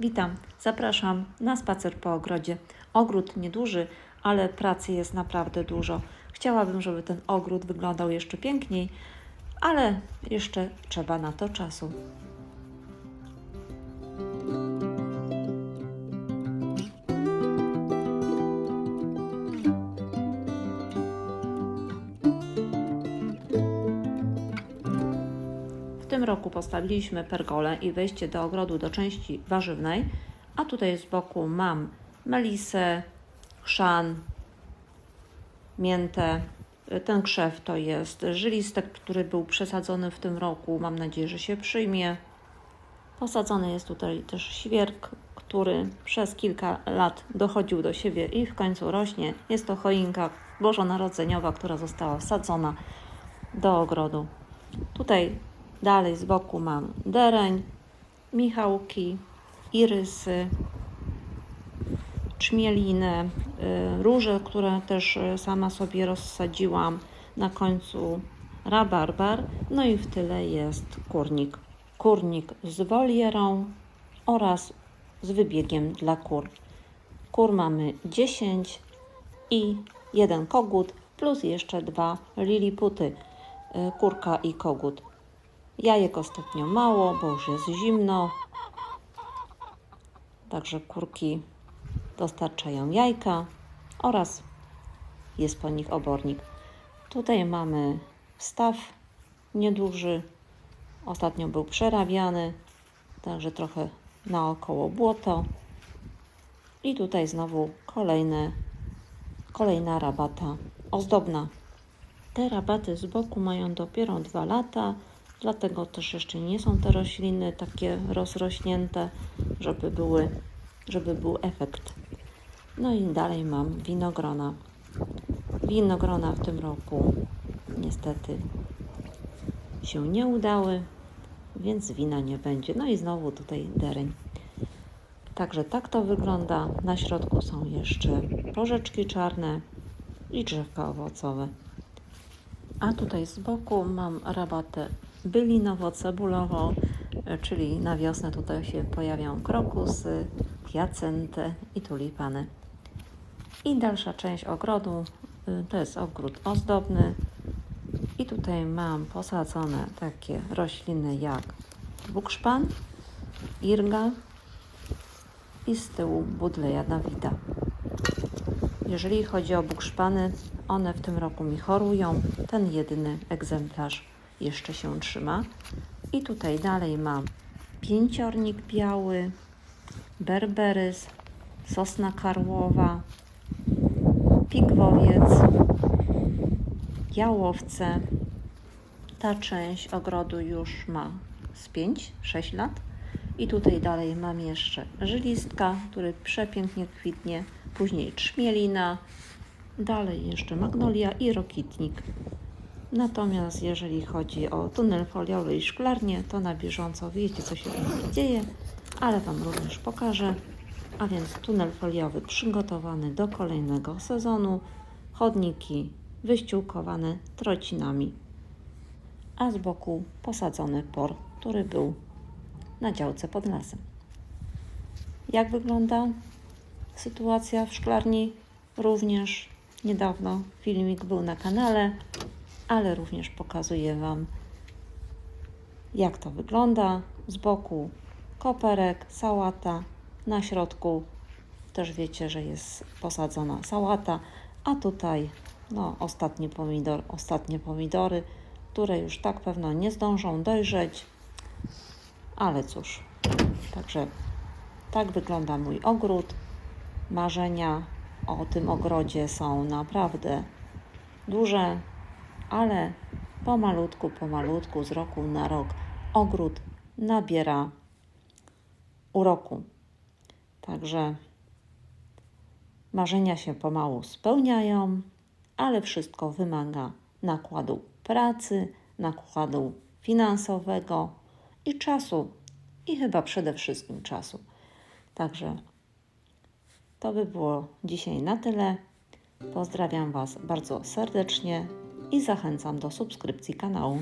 Witam, zapraszam na spacer po ogrodzie. Ogród nieduży, ale pracy jest naprawdę dużo. Chciałabym, żeby ten ogród wyglądał jeszcze piękniej, ale jeszcze trzeba na to czasu. Roku postawiliśmy pergolę i wejście do ogrodu do części warzywnej, a tutaj z boku mam melisę, chrzan, miętę. Ten krzew to jest żylistek, który był przesadzony w tym roku. Mam nadzieję, że się przyjmie. Posadzony jest tutaj też świerk, który przez kilka lat dochodził do siebie i w końcu rośnie. Jest to choinka bożonarodzeniowa, która została wsadzona do ogrodu. Tutaj dalej z boku mam dereń, michałki, irysy, czmielinę, y, róże, które też y, sama sobie rozsadziłam. Na końcu rabarbar, no i w tyle jest kurnik. Kurnik z wolierą oraz z wybiegiem dla kur. Kur mamy 10 i jeden kogut plus jeszcze dwa liliputy, y, kurka i kogut. Jajek ostatnio mało, bo już jest zimno. Także kurki dostarczają jajka oraz jest po nich obornik. Tutaj mamy staw nieduży. Ostatnio był przerabiany, także trochę naokoło błoto. I tutaj znowu kolejne, kolejna rabata ozdobna. Te rabaty z boku mają dopiero dwa lata, dlatego też jeszcze nie są te rośliny takie rozrośnięte, żeby, były, żeby był efekt. No i dalej mam winogrona. Winogrona w tym roku niestety się nie udały, więc wina nie będzie. No i znowu tutaj dereń. Także tak to wygląda. Na środku są jeszcze porzeczki czarne i drzewka owocowe. A tutaj z boku mam rabatę bylinowo-cebulową, e, czyli na wiosnę tutaj się pojawią krokusy, hiacynty i tulipany. I dalsza część ogrodu y, to jest ogród ozdobny. I tutaj mam posadzone takie rośliny jak bukszpan, irga i z tyłu budleja Dawida. Jeżeli chodzi o bukszpany, one w tym roku mi chorują. Ten jedyny egzemplarz jeszcze się trzyma. I tutaj dalej mam pięciornik biały, berberys, sosna karłowa, pigwowiec, jałowce. Ta część ogrodu już ma z 5-6 lat. I tutaj dalej mam jeszcze żylistka, który przepięknie kwitnie. Później trzmielina, dalej jeszcze magnolia i rokitnik. Natomiast jeżeli chodzi o tunel foliowy i szklarnię, to na bieżąco wiecie, co się dzieje, ale Wam również pokażę. A więc tunel foliowy przygotowany do kolejnego sezonu, chodniki wyściółkowane trocinami, a z boku posadzony por, który był na działce pod lasem. Jak wygląda sytuacja w szklarni? Również niedawno filmik był na kanale, ale również pokazuję Wam, jak to wygląda. Z boku koperek, sałata, na środku też wiecie, że jest posadzona sałata, a tutaj no, ostatni pomidor, ostatnie pomidory, które już tak pewno nie zdążą dojrzeć, ale cóż, także tak wygląda mój ogród. Marzenia o tym ogrodzie są naprawdę duże, ale pomalutku, pomalutku, z roku na rok ogród nabiera uroku. Także marzenia się pomału spełniają, ale wszystko wymaga nakładu pracy, nakładu finansowego i czasu. I chyba przede wszystkim czasu. Także to by było dzisiaj na tyle. Pozdrawiam Was bardzo serdecznie i zachęcam do subskrypcji kanału.